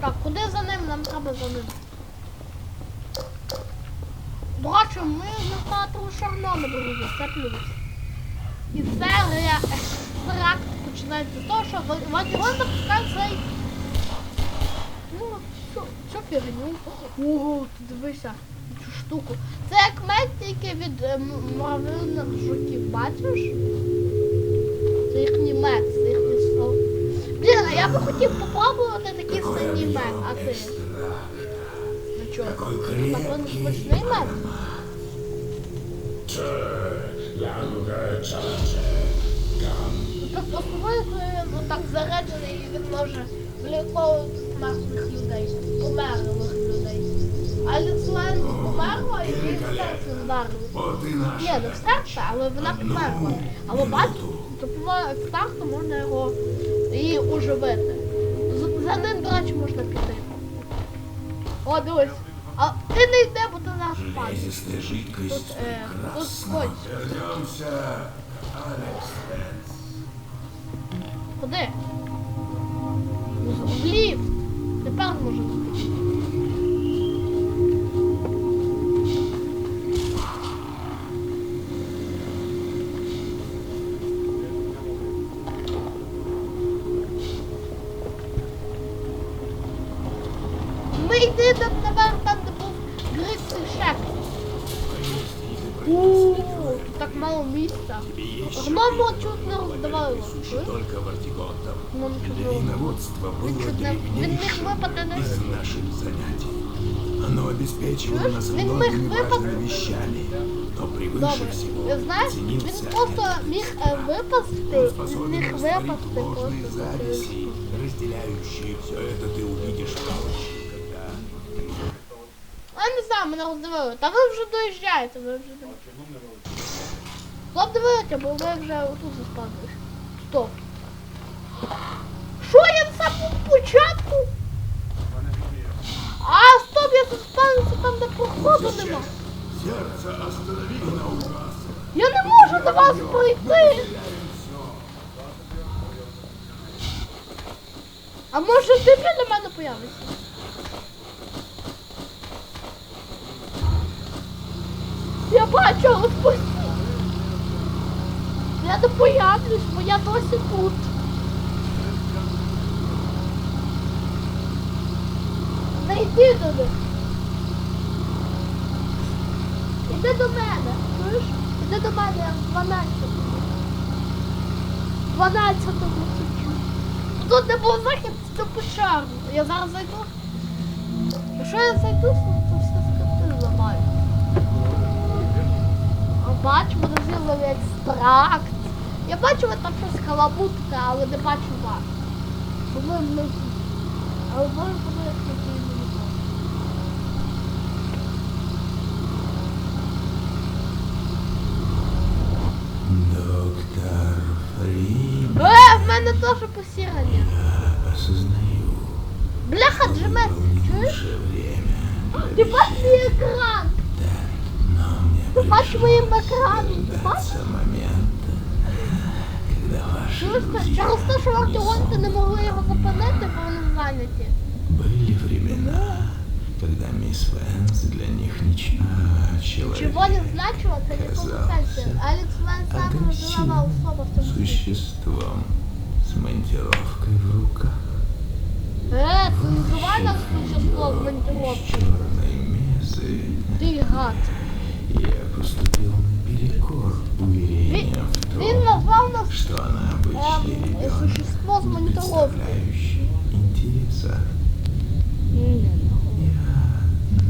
Так, куди за ним? Нам треба за ним. До речі, ми не втратили шарноми, друзі, це плюс. І серія екстракт починається з того, що Ва- Вадіон запускає цей. Ну, цю, цю фігню. Ого, ти дивися, штуку. Це як мед тільки від е, жуків, бачиш? Це їхній мед, це їхній сок. Блін, а я би хотів попробувати такий синій мед, а ти? Ну чого? Напевно, смачний мед? Ну, так основою, коли він так заряджений, і він може виліковувати мертвих людей, померлих людей. А Люцлен померла і її в серце наш Ні, не в серце, але вона померла. Але бачите, допомогою екстарту можна його її оживити. За ним, до речі, можна піти. О, дивись. А ти не йде, бо ти наш пан. Тут, е, тут Венс. Куди? было чуть не він міг древнейшим випати не из наших занятий. Оно обеспечивало Чуешь? нас Він міг многими випасти. важными вещами, но превыше Добре. всего Знаєш, він ценился просто міг е, випасти, він способен міг растворить випасти ложные просто. зависи, разделяющие все это ты увидишь в палочке, когда А я не знаю, мене роздивили. Та ви вже доїжджаєте, ви вже доїжджаєте. Стоп, дивіться, бо ви вже отут заспадуєш. Стоп. Що я на самому початку? А, стоп, я заспавився там, де проходу нема. сердце остановило на указ. Я не можу до вас прийти. А може ти біля мене появишся? Я бачу, спустіть. Я появлюсь, бо я досі тут. Не йди туди. Іди до мене, чуєш? Іди до мене, я в 12. 12 січу. Тут не було захід, це печерно. Я зараз зайду. Якщо я зайду, то все скрипти зламаю. А бачу, мене з'явили екстракт. Я бачу, ви там щось халабутите, але не бачу вас. Бо ви внизу. Але подивитися, які мені бачу. Доктор Фрим, Е, в мене теж посірання. я осознаю, Бляха, Джеме, в чуєш? Ти бачиш мій екран? но мне Ти бачиш моїм екраном? Ти бачиш? момент, когда ваши Чуєш, це друзья через те, що вартіонти не могли його зупинити, бо вони зайняті. Были времена, когда мисс Венс для них ничего человек Чого не значило, це не сенсі. Алекс Вен сам роздавала особа в цьому світі. существом с монтировкой в руках. Е, це називає существо в монтировці. черной месы Ти гад. я поступил наперекор уверениям в Він том, назвав нас что она обычный ем, ребенок, существо з не монтировки. представляющий интереса. Я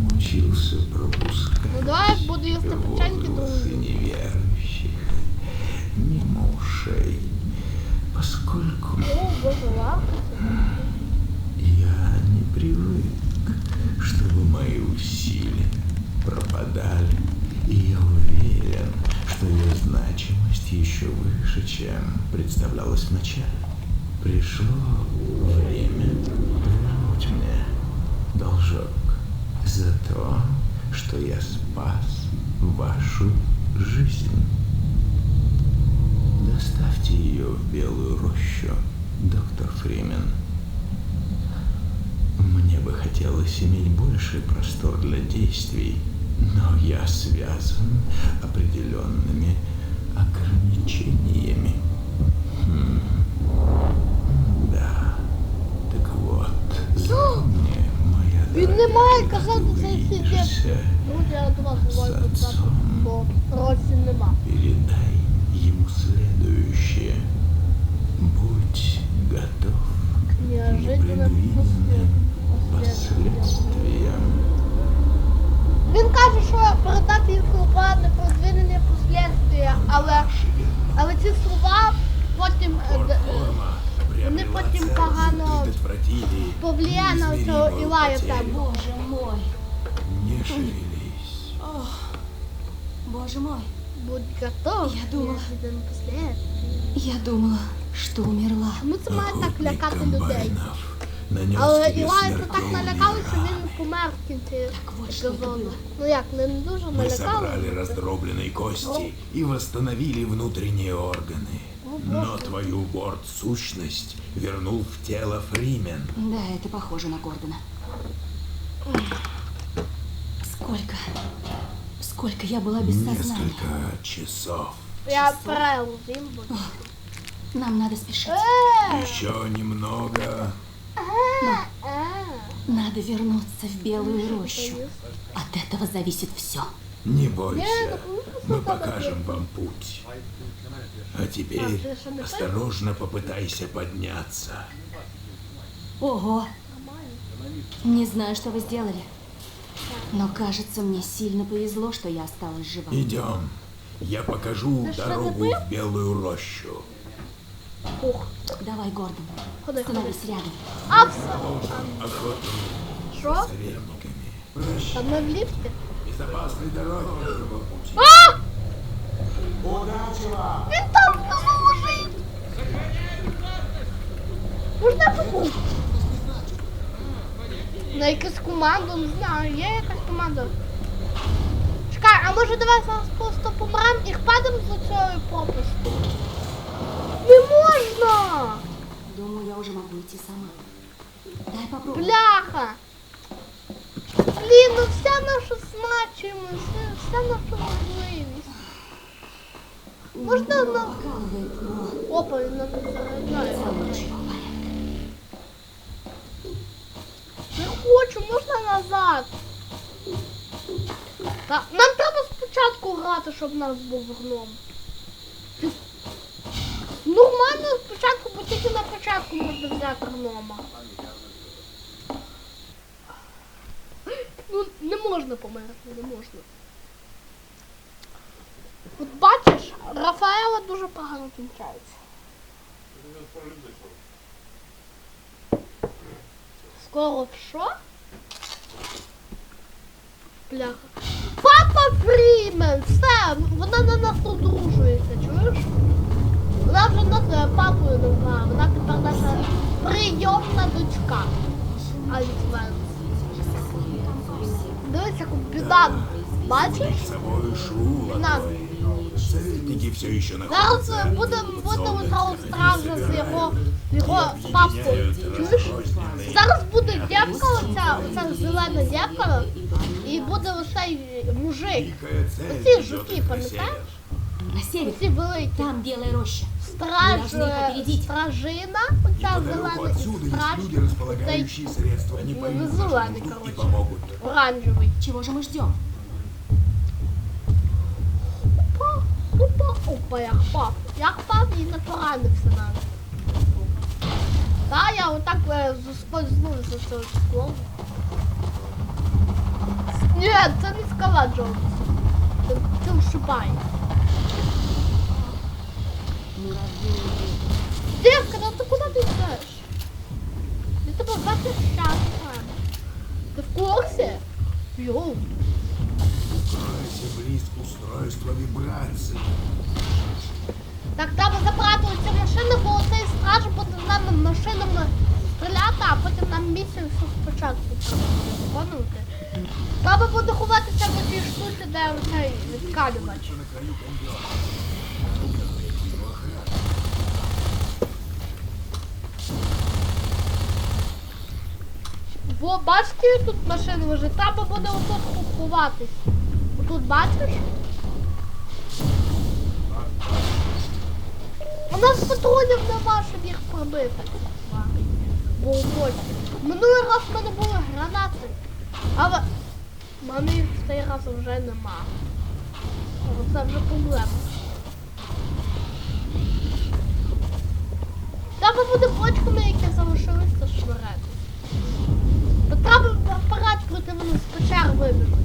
научился пропускать Ну давай я буду їсти печеньки, возгласы друзі. неверующих мимо ушей, поскольку О, боже, лапи. Что ее значимость еще выше, чем представлялось вначале. Пришло время вернуть мне должок за то, что я спас вашу жизнь. Доставьте ее в Белую рощу, доктор Фримен. Мне бы хотелось иметь больший простор для действий, но я связан определенными ограничениями. Хм. Да. Так вот, мне, моя Він не має казати цей сидять. увидишься, Друзі, я до вас говорю казати, бо році нема. передай ему следующее. Будь готов к Неожиданным непредвиденным последствиям. Він каже, що передати їм слова непредвидені последствия, але, але ці слова потім е, Вони потім погано повлияє на цього Ілая там. Боже мой, Не шевелись. боже мой. Будь готов. Я думала. Я думала, что умерла. Чому це має так лякати людей? комбайнов нанес Але тебе Ілай це так смертельный налякали, що удар. він помер в кінці Так от що це сезону. було. Ну як, не дуже Мы собрали налякали. раздробленные кости и восстановили внутренние органы. Но твою борт-сущность вернул в тело Фримен. Да, это похоже на Гордона. Сколько? Сколько я была без сознания? Несколько часов. Я перелу їм буду. Нам надо спешить. Е, Еще немного. е. Надо вернуться в Белую рощу. От этого зависит все. Не бойся, мы покажем вам путь. А теперь осторожно попытайся подняться. Ого! Не знаю, что вы сделали. Но кажется, мне сильно повезло, что я осталась жива. Идем. Я покажу дорогу в Белую рощу. Ух, Давай, Гордон, ходи, ходи. становись рядом. А все. Охоту Що? за ми в ліфті? Безопасной дороги твоего пути. А! Він там внизу лежить! Можна я побув? На якусь команду, не знаю, є якась команда. Чекай, а може давай зараз просто помремо і впадемо з цієї пропасті? Не можна! Думаю, я уже могу идти сама. Дай попробую. Бляха! Блін, ну вся наша значимость, вся- вся наша можливість. Можна на... Опа, він нам порядок. Не хочу, можна назад. Та, нам треба спочатку грати, щоб нас був гном. Нормально спочатку, бо тільки на початку можна взяти гнома. Ну, не можна померти, не можна. От бачиш, Рафаела дуже погано кінчається. Скоро в що? Бляха. Папа Фрімен! Все, вона на нас одружується, чуєш? Вона вже нас е, папою називає, вона тепер наша прийомна дочка. Аліквенс. Дивись, яку біда. Бачиш? На. Советники все еще Зараз находятся. е, буде буде утро стража з його, його папкою. Чуєш? Зараз буде дівка, оця, оця зелена дівка, і буде оцей мужик. Оці жуки, пам'ятаєш? На север. Великі. Там белая роща. Страж, Должны е, попередить. стражина, оця Неподалеку зелена і отсюда есть страж, люди, цей располагающие средства. Они ну, поймут вызывали, нашу нужду и короче. помогут. оранжевий. Чего же мы ждем? Опа, опа, опа, як пап. Як пап і не поранився навіть. Та, я отак е, заскользнув за це скло. Ні, це не скала Джонс. Це, це ушибай. Дівка, ну ти куди ти йдеш? Я тебе захищаю. Ти в курсі? Йоу. Укройся близ устройства вибрации. Треба забрати оці машини, бо цей страж буде з нами машинами стріляти, а потім нам місію всю спочатку виконувати. Треба буде ховатися в цій штуці, де оцей відкалювач. Бо бачите, тут машина лежить, треба буде отут ховатись. Отут бачиш? У нас патронів нема, щоб їх пробити. Бо. Минулий раз в мене були гранати. Але в мене їх в цей раз вже нема. Це вже проблема. Треба буде бочками, які залишилися швирити. То треба апарат проти мене з печер вибити.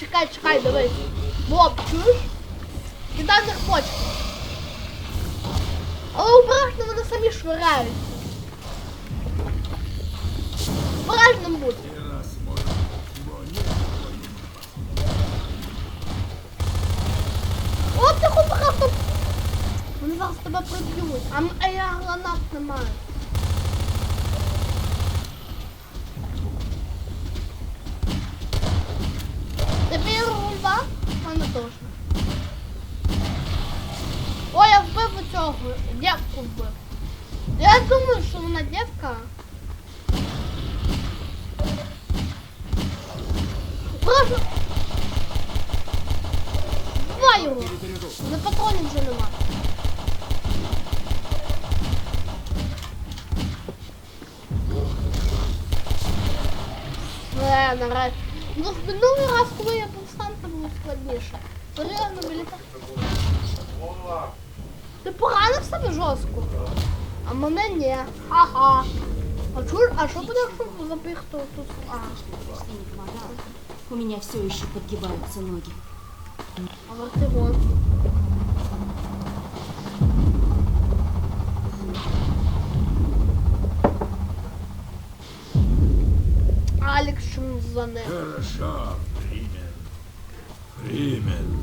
Чекай, чекай, дивись. Боб, чуєш? Кидай них почку. Але обережно вони самі швирають. Обережним будь. О, ти обережно. Вони зараз тебе приб'ють. А, м- а я гранат не маю. Тобі рульва? У мене теж. Ой, я вбив цього. Дівку вбив. Я думаю, що вона дівка. Просто... Два його. На патронів вже нема. Все, наразі. Ну, в минулий раз, коли я був сам, це було складніше. Біліта. Ти поранив себе жорстко? А мене ні. Ага. А чур, а що буде, якщо забіг то тут? А. У меня все еще подгибаются ноги. а вертигон. Алекс чому за? Хорошо, Фримен. Фримен,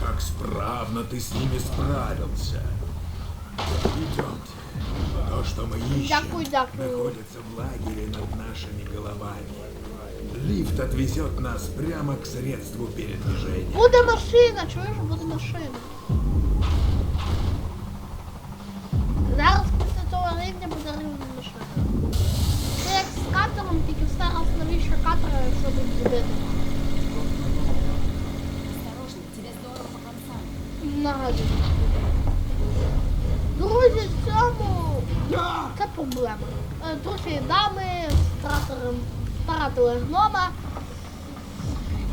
как справно ты с ними справился. Идемте. То, что мы ищем, Дякую, дякую. находится в лагере над нашими головами. Лифт отвезет нас прямо к средству передвижения. Буде машина, чуєш, буде машина. Зараз після цього рівня буде рівна машина. Це як з катером, тільки все раз новіше катера, якщо тут буде. Осторожно, тебя здорово Друзі, в цьому це проблема. Е, Друзі, дами втратили, втратили гнома.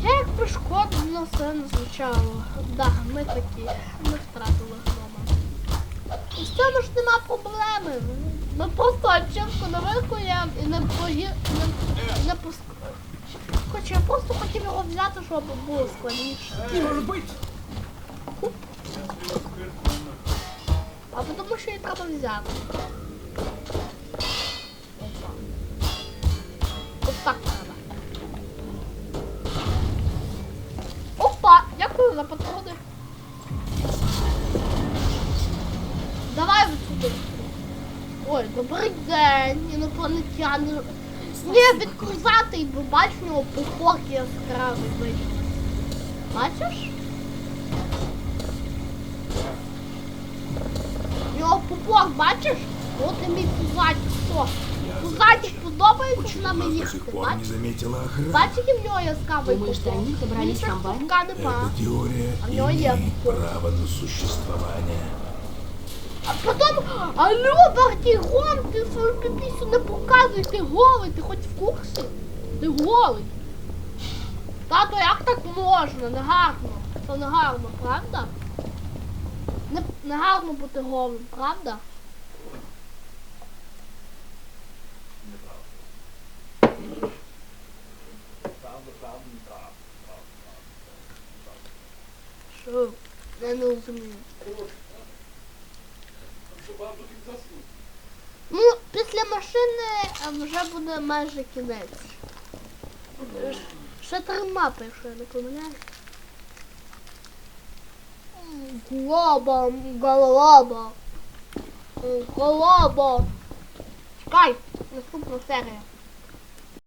Як пришкодно все не звучало. Да, ми такі, ми втратили гнома. І в цьому ж нема проблеми. Ми просто очівку не викуємо і не пої... не, не пуск... Хоча я просто хотів його взяти, щоб було складніше. А тому що її треба взяти. Ось так треба. Опа! Дякую за патрони. Давай от сюди. Ой, добрий день, інопланетяни. Ні, відкрузатий, бо бачиш, у нього пухок яскравий вийшов. Бачиш? У нього пупок, бачиш? От і мій пузатик? Пузатик подобається нами нас до їхати, сих пор не бачиш? заметила охрана? Який в нього яскравий Думаєш, пупок? до них добрались Мені щось комбайни? пупка нема. Эта теория А у него есть имеет пупок. право на существование. А потім, алло, Бартігон, ти свою піпісю не показуй, ти голий, ти хоч в курсі? Ти голий. Тато, як так можна? Не гарно. Це не гарно, правда? Не, гарно бути голим, правда? Що? Я не розумію. Ну, після машини е, вже буде майже кінець. Ще три мапи, якщо я не помиляю. М, голоба. М, Колобо. Чекай, наступна серія.